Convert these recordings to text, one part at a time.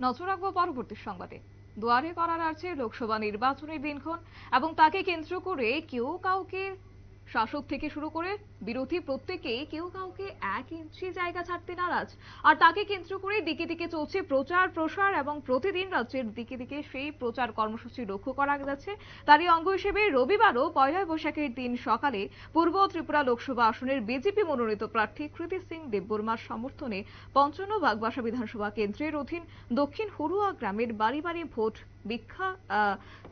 নজর রাখব পরবর্তী সংবাদে। দুয়ারে করার আছে লোকসভা নির্বাচনের দিনক্ষণ এবং তাকে কেন্দ্র করে কেউ কাউকে শাসক থেকে শুরু করে বিরোধী প্রত্যেকেই কেউ কাউকে এক ইঞ্চি জায়গা ছাড়তে নারাজ। আর তাকে কেন্দ্র করে দিকে দিকে চলছে প্রচার, প্রসার এবং প্রতিদিন রাজ্যের দিকে দিকে সেই প্রচার কর্মসূচি লক্ষ্য করা যাচ্ছে। তারই অঙ্গ হিসেবে রবিবারও পয়লা বৈশাখের দিন সকালে পূর্ব ত্রিপুরা লোকসভা আসনের বিজেপি মনোনীত প্রার্থী কৃতি সিং দেববর্মার সমর্থনে পঞ্চান্ন বাগবাসা বিধানসভা কেন্দ্রের অধীন দক্ষিণ হরুয়া গ্রামের বাড়ি বাড়ি ভোট ভিক্ষা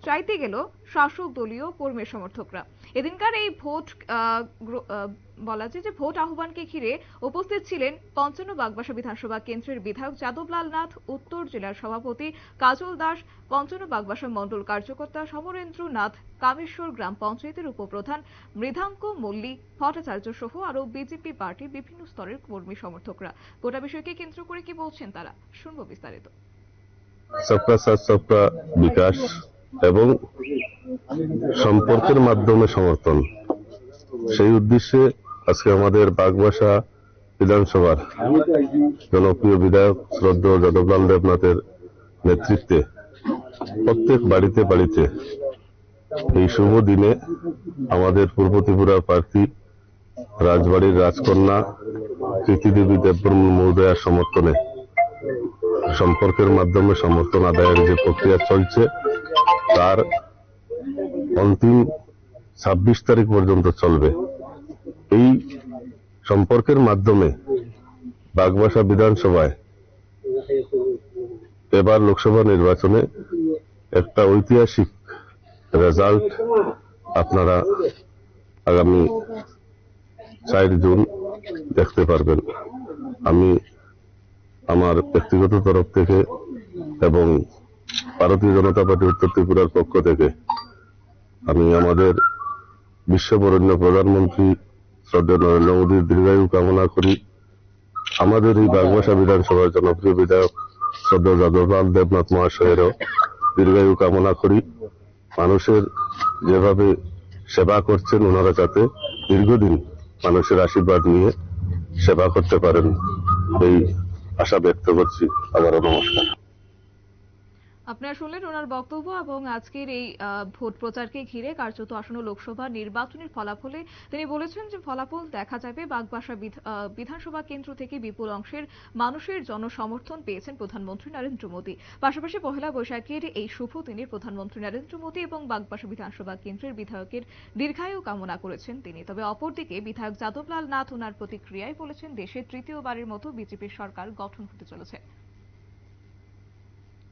চাইতে গেল শাসক দলীয় কর্মী সমর্থকরা। এদিনকার এই ভোট বলা যায় যে ভোট আহ্বানকে ঘিরে উপস্থিত ছিলেন পঞ্চান্ন বাগবাসা বিধানসভা কেন্দ্রের বিধায়ক যাদবলাল নাথ, উত্তর জেলার সভাপতি কাজল দাস, পঞ্চান্ন বাগবাসা মণ্ডল কার্যকর্তা সমরেন্দ্র নাথ, কামেশ্বর গ্রাম পঞ্চায়েতের উপপ্রধান মৃধাঙ্ক মল্লিক, ভট্টাচার্য সহ আরও বিজেপি পার্টির বিভিন্ন স্তরের কর্মী সমর্থকরা। গোটা বিষয়কে কেন্দ্র করে কি বলছেন তারা? শুনব বিস্তারিত। সবকা সাথ সবকা বিকাশ এবং সম্পর্কের মাধ্যমে সমর্থন। সেই উদ্দেশ্যে আজকে আমাদের বাগবাসা বিধানসভার জনপ্রিয় বিধায়ক শ্রদ্ধ যাদবলাল দেবনাথের নেতৃত্বে প্রত্যেক বাড়িতে বাড়িতে এই শুভ দিনে আমাদের পূর্ব ত্রিপুরা প্রার্থী রাজবাড়ির রাজকন্যা কৃতিদেবী দেববর্মন মহোদয়ার সমর্থনে সম্পর্কের মাধ্যমে সমর্থন আদায়ের যে প্রক্রিয়া চলছে, তার অন্তিম ছাব্বিশ তারিখ পর্যন্ত চলবে। এই সম্পর্কের মাধ্যমে বাগবাসা বিধানসভায় এবার লোকসভা নির্বাচনে একটা ঐতিহাসিক রেজাল্ট আপনারা আগামী চার জুন দেখতে পারবেন। আমি আমার ব্যক্তিগত তরফ থেকে এবং ভারতীয় জনতা পার্টি উত্তর ত্রিপুরার পক্ষ থেকে আমি আমাদের বিশ্ববরেণ্য প্রধানমন্ত্রী শ্রদ্ধেয় নরেন্দ্র মোদীর দীর্ঘায়ু কামনা করি। আমাদের এই বাগবাসা বিধানসভার জনপ্রিয় বিধায়ক শ্রদ্ধেয় যাদবলাল দেবনাথ মহাশয়েরও দীর্ঘায়ু কামনা করি। মানুষের যেভাবে সেবা করছেন ওনারা যাতে দীর্ঘদিন মানুষের আশীর্বাদ নিয়ে সেবা করতে পারেন। এই আশা ব্যক্ত করছি। আবারও নমস্কার। আপনারা শুনলেন ওনার বক্তব্য এবং আজকের এই ভোট প্রচারকে ঘিরে কার্যত আসন্ন লোকসভা নির্বাচনের ফলাফলে তিনি বলেছেন যে ফলাফল দেখা যাবে বাগবাসা বিধ- বিধানসভা কেন্দ্র থেকে বিপুল অংশের মানুষের জনসমর্থন পেয়েছেন প্রধানমন্ত্রী নরেন্দ্র মোদী। পাশাপাশি পহেলা বৈশাখের এই শুভ দিনে প্রধানমন্ত্রী নরেন্দ্র মোদী এবং বাগবাসা বিধানসভা কেন্দ্রের বিধায়কের দীর্ঘায়ু কামনা করেছেন তিনি। তবে অপরদিকে বিধায়ক যাদবলাল নাথ ওনার প্রতিক্রিয়ায় বলেছেন দেশে তৃতীয়বারের মতো বিজেপির সরকার গঠন হতে চলেছে।